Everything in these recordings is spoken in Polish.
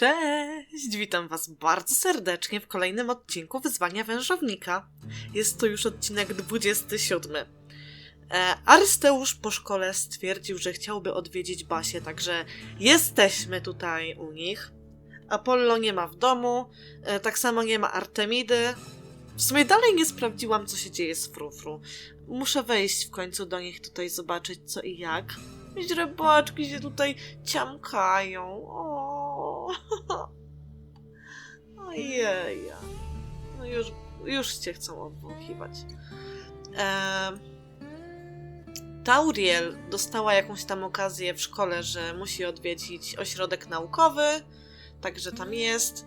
Cześć! Witam Was bardzo serdecznie w kolejnym odcinku Wyzwania Wężownika. Jest to już odcinek 27. E, Arysteusz po szkole stwierdził, że chciałby odwiedzić Basię, także jesteśmy tutaj u nich. Apollo nie ma w domu, e, tak samo nie ma Artemidy. W sumie dalej nie sprawdziłam, co się dzieje z Frufru. Muszę wejść w końcu do nich tutaj, zobaczyć co i jak. Źrebaczki się tutaj ciamkają. O. Ojej. No już, już cię chcą obwąchiwać. Eee, Tauriel dostała jakąś tam okazję w szkole, że musi odwiedzić ośrodek naukowy, także tam jest.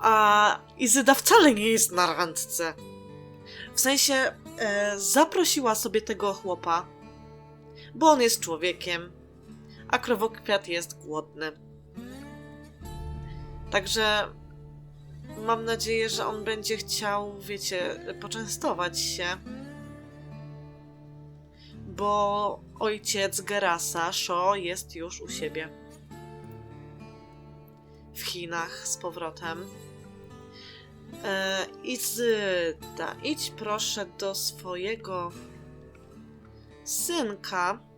A Izyda wcale nie jest na randce. W sensie e, zaprosiła sobie tego chłopa, bo on jest człowiekiem, a krowokwiat jest głodny. Także mam nadzieję, że on będzie chciał, wiecie, poczęstować się. Bo ojciec Gerasa, Sho, jest już u siebie. W Chinach z powrotem. E, Izyda, idź proszę do swojego synka.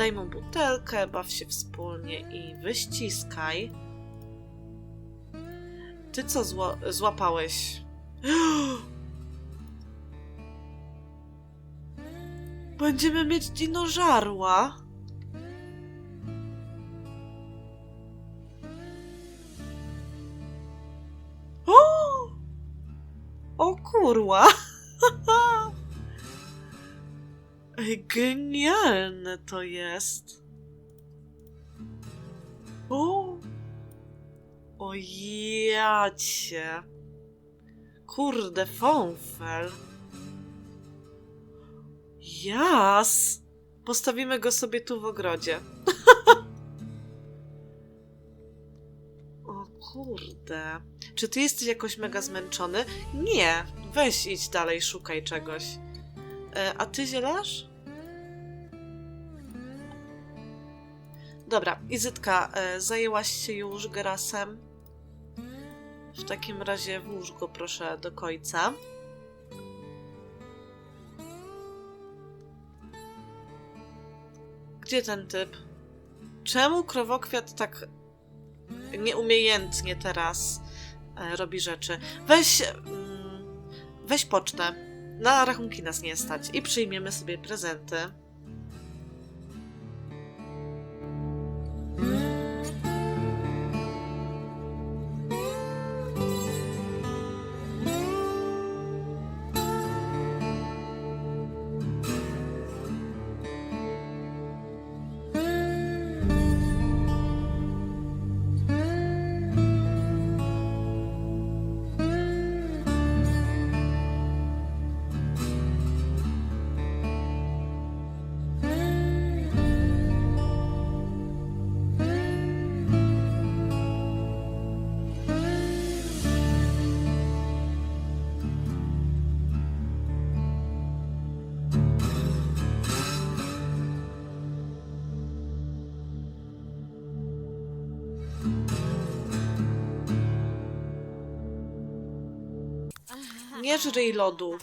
Daj mu butelkę, baw się wspólnie i wyściskaj. Ty co złapałeś? Będziemy mieć dinożarła. O! O kurwa! Genialne to jest. O! O jacie. Kurde, fąfel. Jas! Postawimy go sobie tu w ogrodzie. o kurde. Czy ty jesteś jakoś mega zmęczony? Nie. Weź idź dalej, szukaj czegoś. E, a ty zielarz? Dobra, Izytka, e, zajęłaś się już Gerasem? W takim razie włóż go proszę do końca. Gdzie ten typ? Czemu krowokwiat tak nieumiejętnie teraz e, robi rzeczy? Weź. Mm, weź pocztę. Na rachunki nas nie stać i przyjmiemy sobie prezenty. Nie żryj lodów.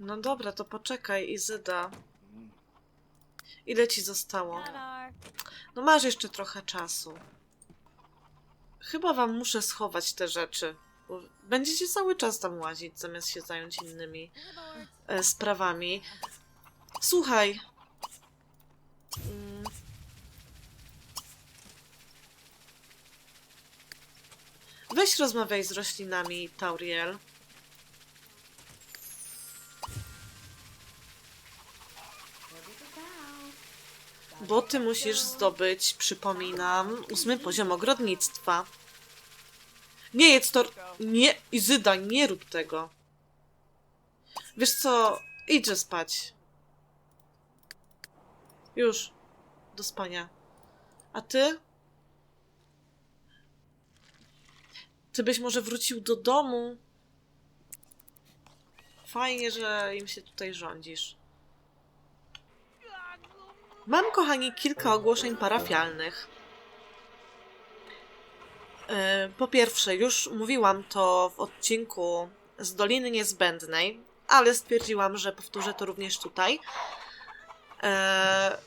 No dobra, to poczekaj, Izyda. Ile ci zostało? No masz jeszcze trochę czasu. Chyba wam muszę schować te rzeczy. Bo będziecie cały czas tam łazić, zamiast się zająć innymi e, sprawami. Słuchaj. Mm. Weź rozmawiaj z roślinami, Tauriel. Bo ty musisz zdobyć, przypominam, ósmy poziom ogrodnictwa. Nie jedz to... Nie, Izyda, nie rób tego. Wiesz co, idźże spać. Już. Do spania. A ty? Ty byś może wrócił do domu. Fajnie, że im się tutaj rządzisz. Mam, kochani, kilka ogłoszeń parafialnych. E, Po pierwsze, już mówiłam to w odcinku z Doliny Niezbędnej, ale stwierdziłam, że powtórzę to również tutaj. E,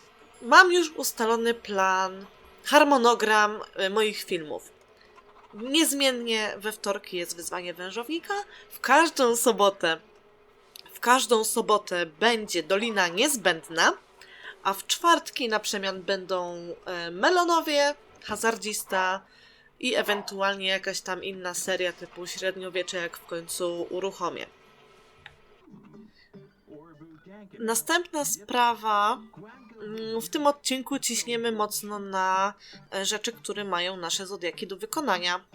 Mam już ustalony plan, harmonogram e, moich filmów. Niezmiennie we wtorki jest wyzwanie wężownika. W każdą sobotę, w każdą sobotę będzie Dolina Niezbędna, a w czwartki na przemian będą e, Melonowie, Hazardzista i ewentualnie jakaś tam inna seria typu średniowiecze, jak w końcu uruchomię. Następna sprawa. Mm, W tym odcinku ciśniemy mocno na e, rzeczy, które mają nasze zodiaki do wykonania.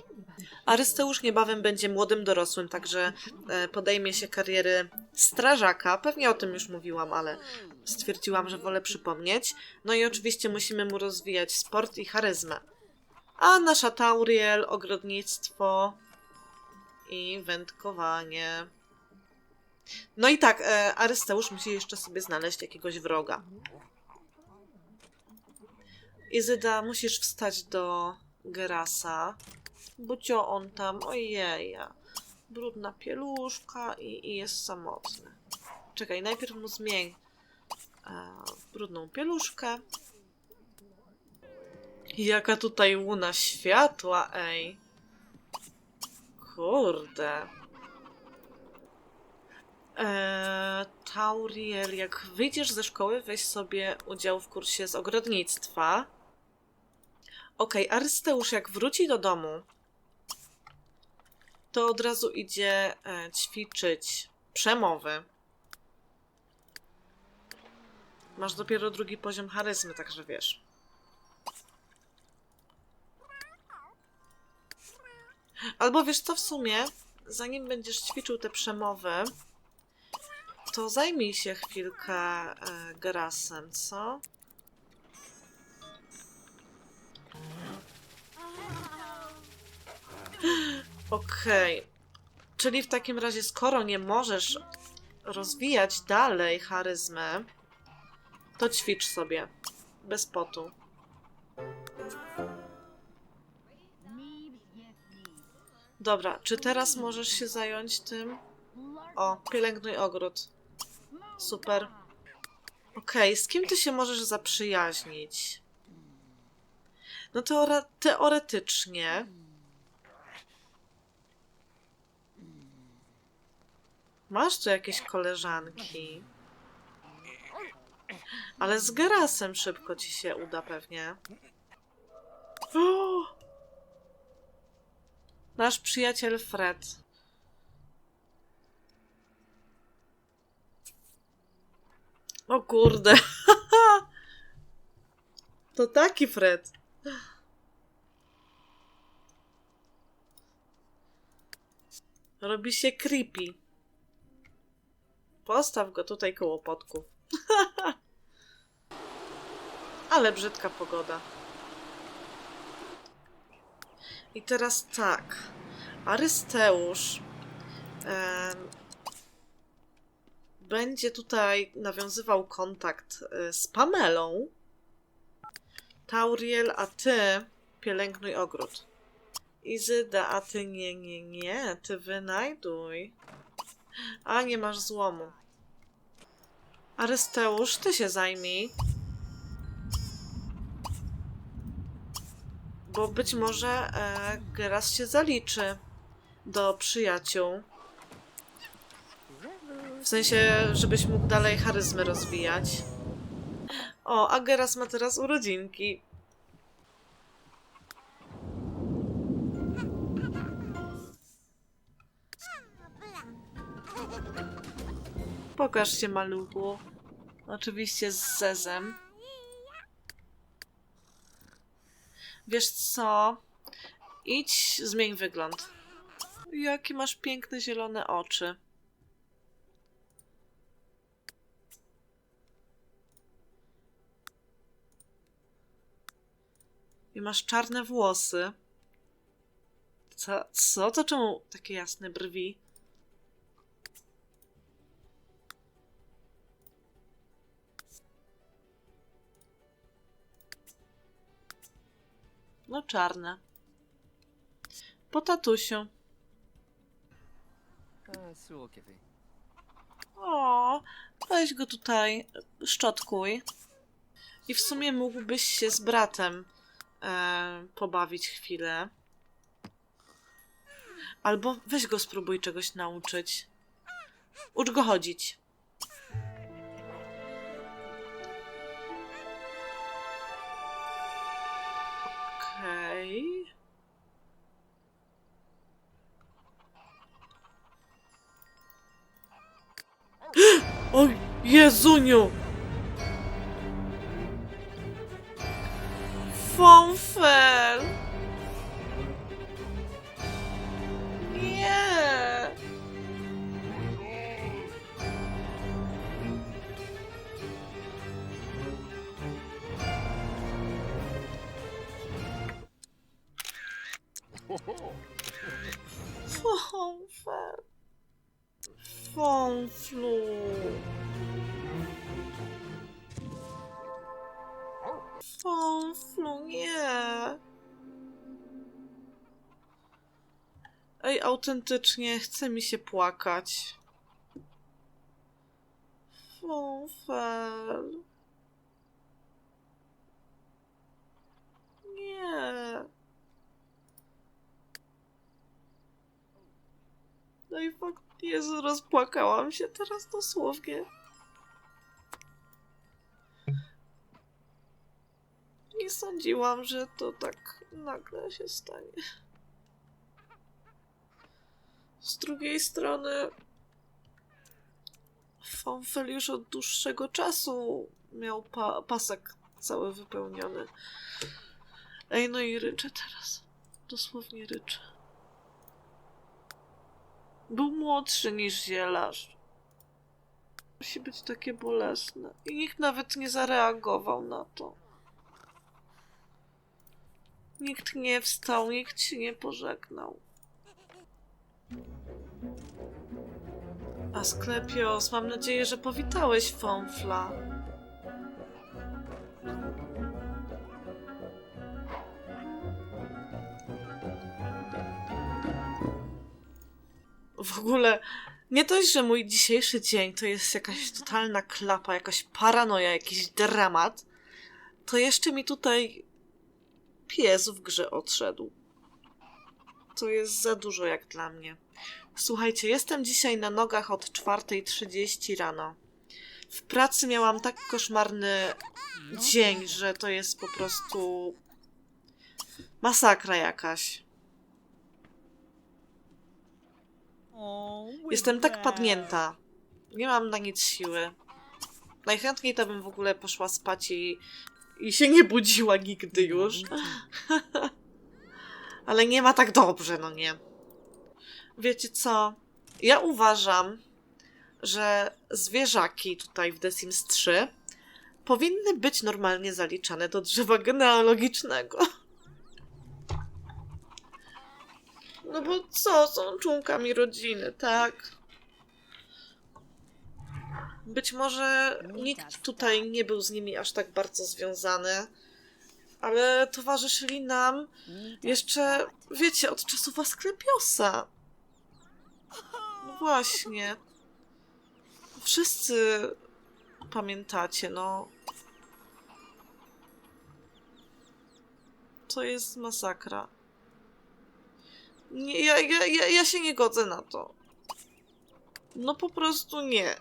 Arysteusz niebawem będzie młodym dorosłym, także e, podejmie się kariery strażaka. Pewnie o tym już mówiłam, ale stwierdziłam, że wolę przypomnieć. No i oczywiście musimy mu rozwijać sport i charyzmę. A nasza Tauriel, ogrodnictwo i wędkowanie. No i tak, e, Arysteusz musi jeszcze sobie znaleźć jakiegoś wroga. Izyda, musisz wstać do Gerasa. Bucio on tam, ojeja. Brudna pieluszka i, i jest samotny. Czekaj, najpierw mu zmień e, brudną pieluszkę. Jaka tutaj łuna światła, ej. Kurde. Eee, Tauriel, jak wyjdziesz ze szkoły, weź sobie udział w kursie z ogrodnictwa. Okej, Arysteusz, jak wróci do domu, to od razu idzie e, ćwiczyć przemowy. Masz dopiero drugi poziom charyzmy, także wiesz. Albo wiesz co w sumie, zanim będziesz ćwiczył te przemowy, to zajmij się chwilkę e, co? Okej. Czyli w takim razie, skoro nie możesz rozwijać dalej charyzmy, to ćwicz sobie. Bez potu. Dobra, czy teraz możesz się zająć tym? O, pielęgnuj ogród. Super. Okej, z kim ty się możesz zaprzyjaźnić? No teore teoretycznie. Masz tu jakieś koleżanki. Ale z Gerasem szybko ci się uda pewnie. O! Nasz przyjaciel Fred. O kurde. To taki Fred. Robi się creepy. Postaw go tutaj koło podków. Ale brzydka pogoda. I teraz tak. Arysteusz będzie tutaj nawiązywał kontakt y, z Pamelą. Tauriel, a ty pielęgnuj ogród. Izyda, a ty nie, nie, nie, ty wynajduj. A nie masz złomu. Arysteusz, ty się zajmij. Bo być może e, Geras się zaliczy do przyjaciół. W sensie, żebyś mógł dalej charyzmy rozwijać. O, a Geras ma teraz urodzinki. Pokaż się, maluchu. Oczywiście z Zezem. Wiesz co? Idź, zmień wygląd. Jakie masz piękne zielone oczy. I masz czarne włosy. Co? Co? To czemu takie jasne brwi? No czarne. Po tatusiu. E, o, weź go tutaj, szczotkuj. I w sumie mógłbyś się z bratem e, pobawić chwilę. Albo weź go spróbuj czegoś nauczyć. Ucz go chodzić. Jezuniu! Fonfel! Nie! Fonfel. Fonflu. Fonflu, Autentycznie chce mi się płakać. Fonfel. Nie. No i fakt, Jezu, rozpłakałam się teraz dosłownie. Nie sądziłam, że to tak nagle się stanie. Z drugiej strony, Fonfel już od dłuższego czasu miał pa pasek cały wypełniony. Ej, no i ryczę teraz. Dosłownie ryczę. Był młodszy niż zielarz. Musi być takie bolesne. I nikt nawet nie zareagował na to. Nikt nie wstał, nikt się nie pożegnał. Asklepios, mam nadzieję, że powitałeś Fonfla. W ogóle, nie dość, że mój dzisiejszy dzień to jest jakaś totalna klapa, jakaś paranoja, jakiś dramat, to jeszcze mi tutaj pies w grze odszedł. To jest za dużo jak dla mnie. Słuchajcie, jestem dzisiaj na nogach od 4.30 rano. W pracy miałam tak koszmarny dzień, że to jest po prostu masakra jakaś. Jestem tak padnięta. Nie mam na nic siły. Najchętniej to bym w ogóle poszła spać i, i się nie budziła nigdy już. Ale nie ma tak dobrze, no nie. Wiecie co? Ja uważam, że zwierzaki tutaj w The Sims 3 powinny być normalnie zaliczane do drzewa genealogicznego. No bo co, są członkami rodziny, tak? Być może nikt tutaj nie był z nimi aż tak bardzo związany, ale towarzyszyli nam jeszcze, wiecie, od czasów Asklepiosa. No właśnie. Wszyscy pamiętacie, no. To jest masakra. Nie, ja, ja, ja, ja się nie godzę na to. No po prostu nie.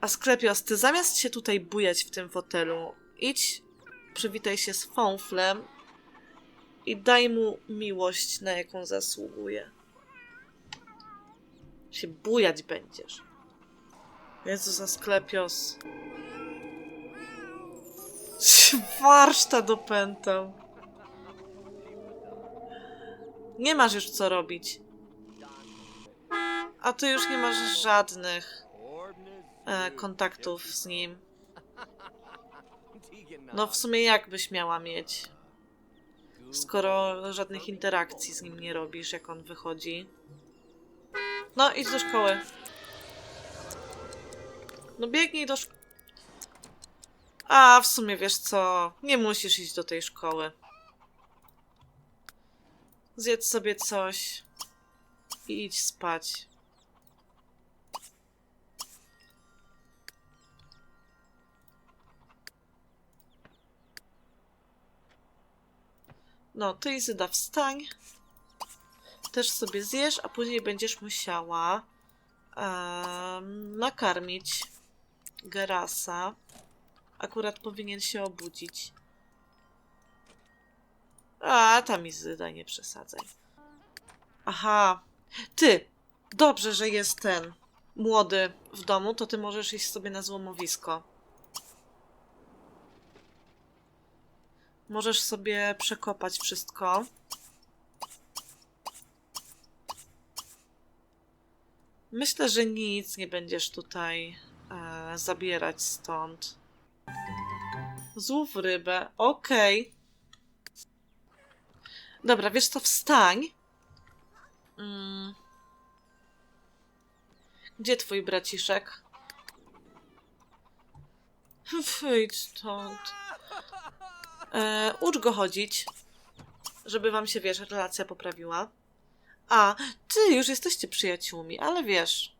Asklepios, ty zamiast się tutaj bujać w tym fotelu, idź, przywitaj się z Fonflem i daj mu miłość, na jaką zasługuje. Się bujać będziesz. Jezus, Asklepios. Warsztat opętał. Nie masz już co robić. A ty już nie masz żadnych e, kontaktów z nim. No w sumie jak byś miała mieć? Skoro żadnych interakcji z nim nie robisz, jak on wychodzi. No, idź do szkoły. No biegnij do szkoły. A, w sumie wiesz co, nie musisz iść do tej szkoły. Zjedz sobie coś i idź spać. No, ty Izyda wstań. Też sobie zjesz, a później będziesz musiała em, nakarmić Gerasa. Akurat powinien się obudzić. A, tam Izyda, nie przesadzaj. Aha. Ty, dobrze, że jest ten młody w domu, to ty możesz iść sobie na złomowisko. Możesz sobie przekopać wszystko. Myślę, że nic nie będziesz tutaj e, zabierać stąd. Złów rybę. Okej. Dobra, wiesz co, wstań. Mm. Gdzie twój braciszek? Wyjdź stąd. E, ucz go chodzić, żeby wam się, wiesz, relacja poprawiła. A, ty już jesteście przyjaciółmi, ale wiesz.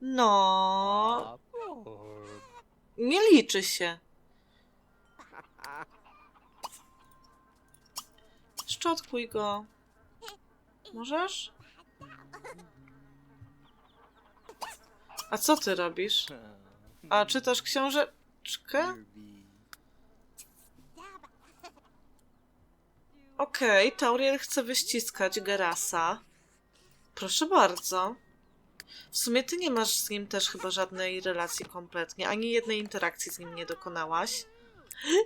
No, nie liczy się. Szczotkuj go. Możesz? A co ty robisz? A czytasz książeczkę? Okej, Tauriel chce wyściskać Gerasa. Proszę bardzo. W sumie ty nie masz z nim też chyba żadnej relacji kompletnie, ani jednej interakcji z nim nie dokonałaś.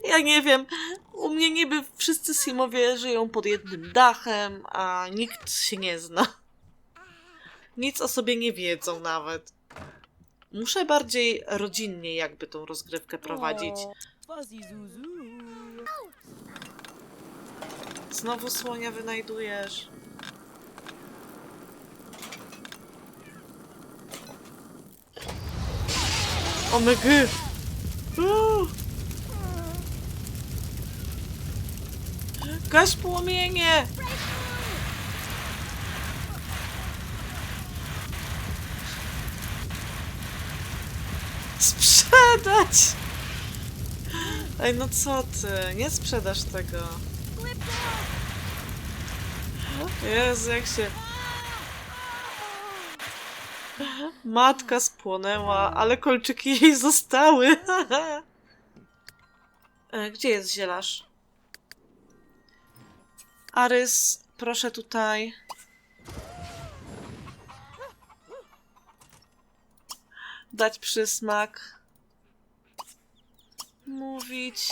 Ja nie wiem, u mnie niby wszyscy Simowie żyją pod jednym dachem, a nikt się nie zna. Nic o sobie nie wiedzą nawet. Muszę bardziej rodzinnie jakby tą rozgrywkę prowadzić. Zuzu. Znowu słonia wynajdujesz. Omega! Uuu. Gaś płomienie! Sprzedać! Ej, no co ty? Nie sprzedasz tego. Jezu, jak się... Matka spłonęła, ale kolczyki jej zostały. E, Gdzie jest zielarz? Arys, proszę tutaj. Dać przysmak. Mówić.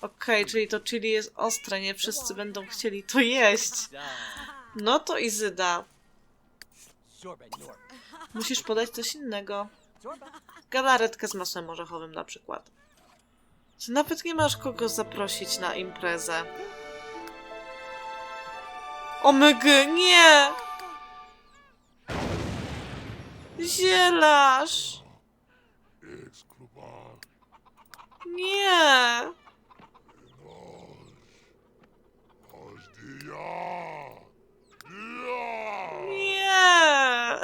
Okej, czyli to chili jest ostre, nie wszyscy będą chcieli to jeść. No to Izyda, musisz podać coś innego. Galaretkę z masłem orzechowym na przykład. Czy nawet nie masz kogo zaprosić na imprezę? Omega, nie! Zielarz! Nie! Nie!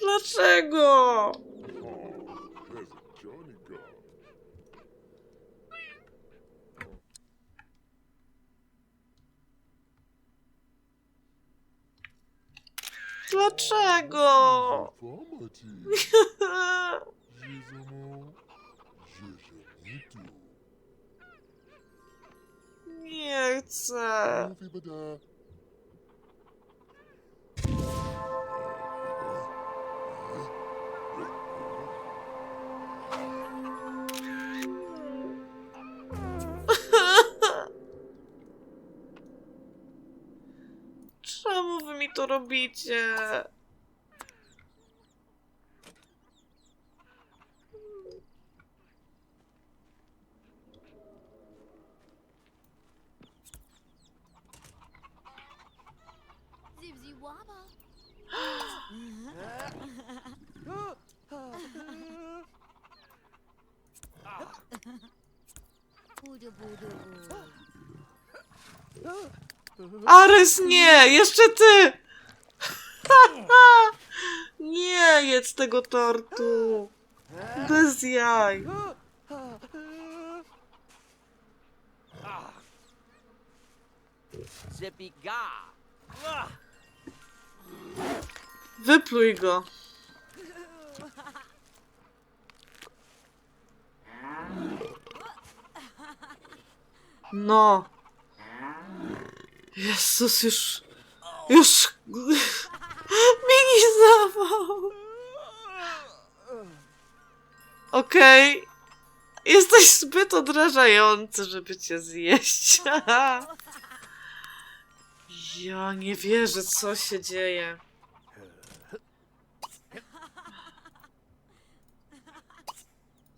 Dlaczego? Dlaczego? Nie chcę. Czemu wy mi to robicie? Wobble. Boo. Ares, nie! Jeszcze ty! nie jedz tego tortu! Bez jaj! Zippy ga. Wypluj go! No! Jezus, już... Już... Mini zawał! Okej. Jesteś zbyt odrażający, żeby cię zjeść. ja nie wierzę, co się dzieje.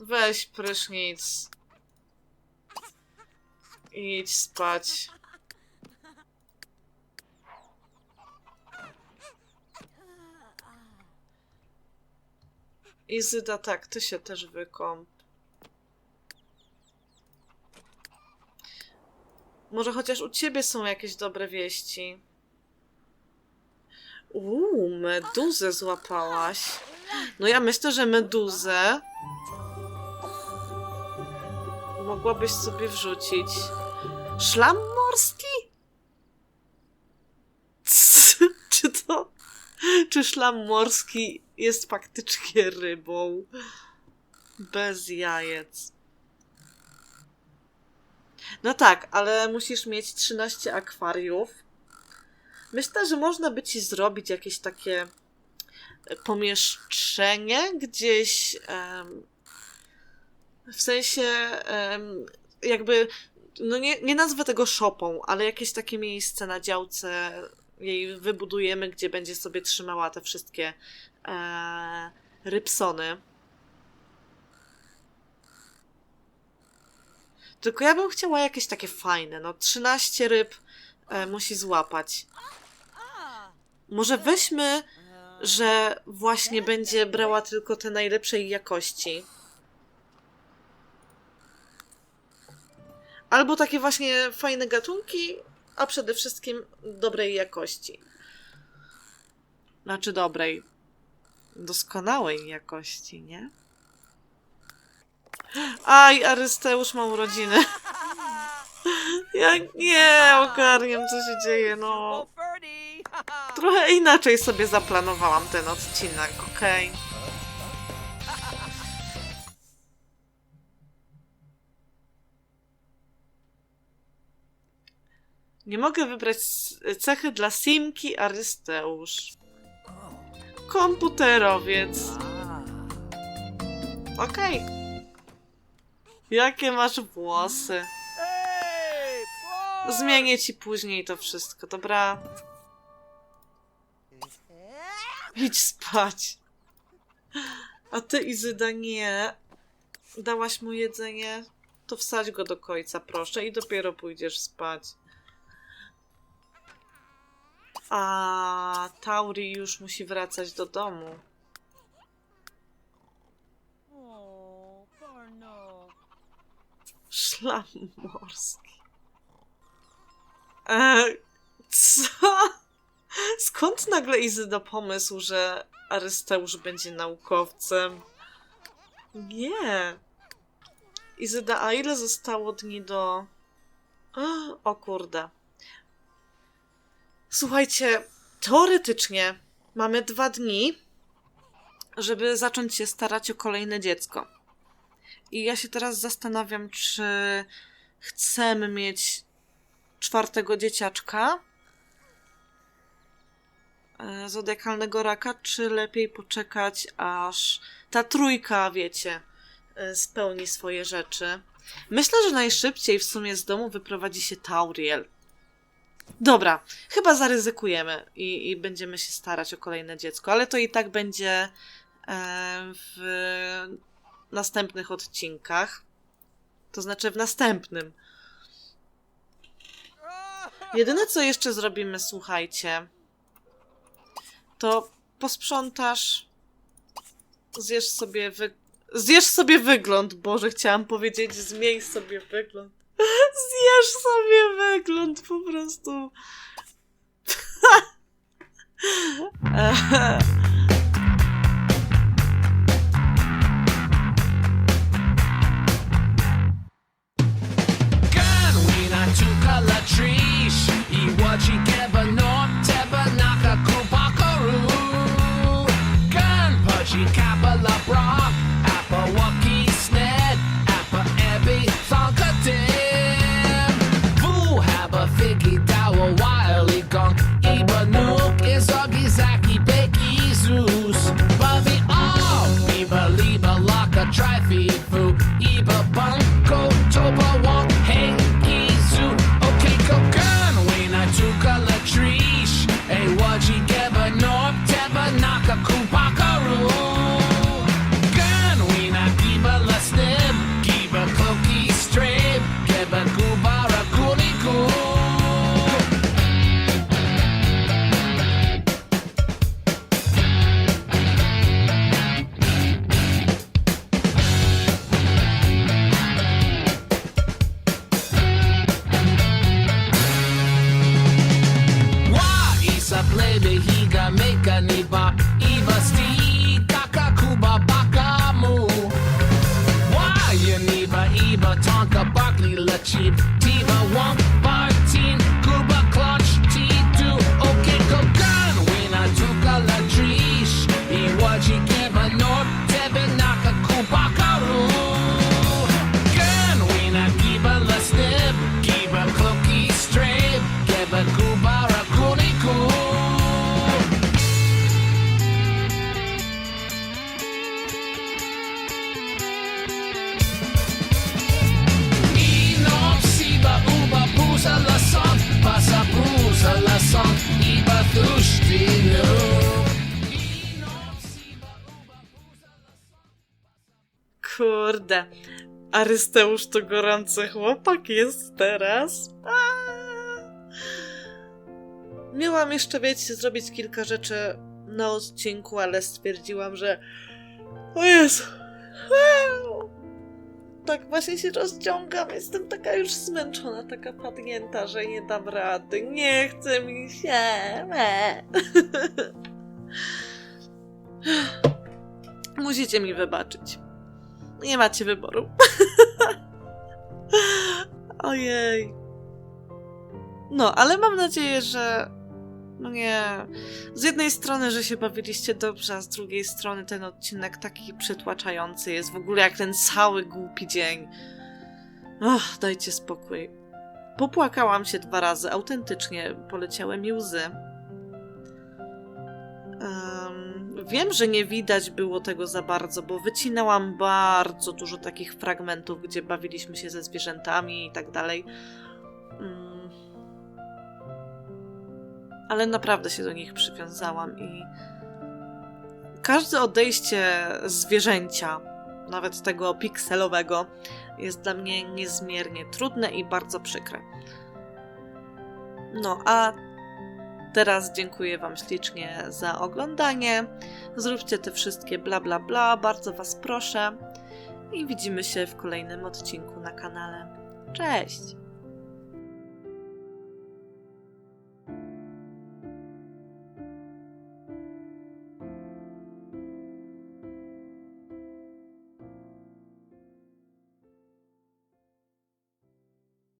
Weź prysznic. Idź spać. Izyda, tak, ty się też wykąp. Może chociaż u ciebie są jakieś dobre wieści. Uuu, meduzę złapałaś. No ja myślę, że meduzę mogłabyś sobie wrzucić. Szlam morski? Czy to... Czy szlam morski jest faktycznie rybą? Bez jajec. No tak, ale musisz mieć 13 akwariów. Myślę, że można by ci zrobić jakieś takie pomieszczenie gdzieś em, w sensie em, jakby no nie, nie nazwę tego shopą, ale jakieś takie miejsce na działce jej wybudujemy, gdzie będzie sobie trzymała te wszystkie e, rybsony. Tylko ja bym chciała jakieś takie fajne, no 13 ryb e, musi złapać. Może weźmy, że właśnie będzie brała tylko te najlepszej jakości. Albo takie właśnie fajne gatunki, a przede wszystkim dobrej jakości. Znaczy dobrej. Doskonałej jakości, nie? Aj, Arysteusz ma urodziny. Ja nie ogarniam, co się dzieje, no. Trochę inaczej sobie zaplanowałam ten odcinek, okej? Nie mogę wybrać cechy dla Simki Arysteusz. Komputerowiec. Okej. Jakie masz włosy? Zmienię ci później to wszystko, dobra? Idź spać. A ty, Izyda, nie. Dałaś mu jedzenie? To wsadź go do końca, proszę, i dopiero pójdziesz spać. A Tauri już musi wracać do domu. Szlam morski. E, co? Skąd nagle Izyda pomysł, że Arysteusz będzie naukowcem? Nie. Izyda, a ile zostało dni do... O kurde. Słuchajcie, teoretycznie mamy dwa dni, żeby zacząć się starać o kolejne dziecko. I ja się teraz zastanawiam, czy chcemy mieć czwartego dzieciaczka e, zodiakalnego raka, czy lepiej poczekać, aż ta trójka, wiecie, e, spełni swoje rzeczy. Myślę, że najszybciej w sumie z domu wyprowadzi się Tauriel. Dobra, chyba zaryzykujemy i, i będziemy się starać o kolejne dziecko, ale to i tak będzie e, w następnych odcinkach. To znaczy w następnym. Jedyne co jeszcze zrobimy, słuchajcie, to posprzątasz, zjesz sobie wy... Zjesz sobie wygląd, Boże, chciałam powiedzieć, zmień sobie wygląd. Zjesz sobie wygląd, po prostu. technology Kurde. Arysteusz to gorący chłopak jest teraz. Aaa. Miałam jeszcze, wiecie, zrobić kilka rzeczy na odcinku, ale stwierdziłam, że. O Jezu! Tak właśnie się rozciągam. Jestem taka już zmęczona, taka padnięta, że nie dam rady. Nie chce mi się. Musicie mi wybaczyć. Nie macie wyboru. Ojej. No, ale mam nadzieję, że. Nie. Z jednej strony, że się bawiliście dobrze, a z drugiej strony ten odcinek taki przytłaczający jest w ogóle jak ten cały głupi dzień. Och, dajcie spokój. Popłakałam się dwa razy, autentycznie poleciały mi łzy. Em, wiem, że nie widać było tego za bardzo, bo wycinałam bardzo dużo takich fragmentów, gdzie bawiliśmy się ze zwierzętami i tak dalej. Mm. Ale naprawdę się do nich przywiązałam i każde odejście zwierzęcia, nawet tego pikselowego, jest dla mnie niezmiernie trudne i bardzo przykre. No, a Teraz dziękuję Wam ślicznie za oglądanie. Zróbcie te wszystkie bla bla bla, bardzo Was proszę. I widzimy się w kolejnym odcinku na kanale. Cześć!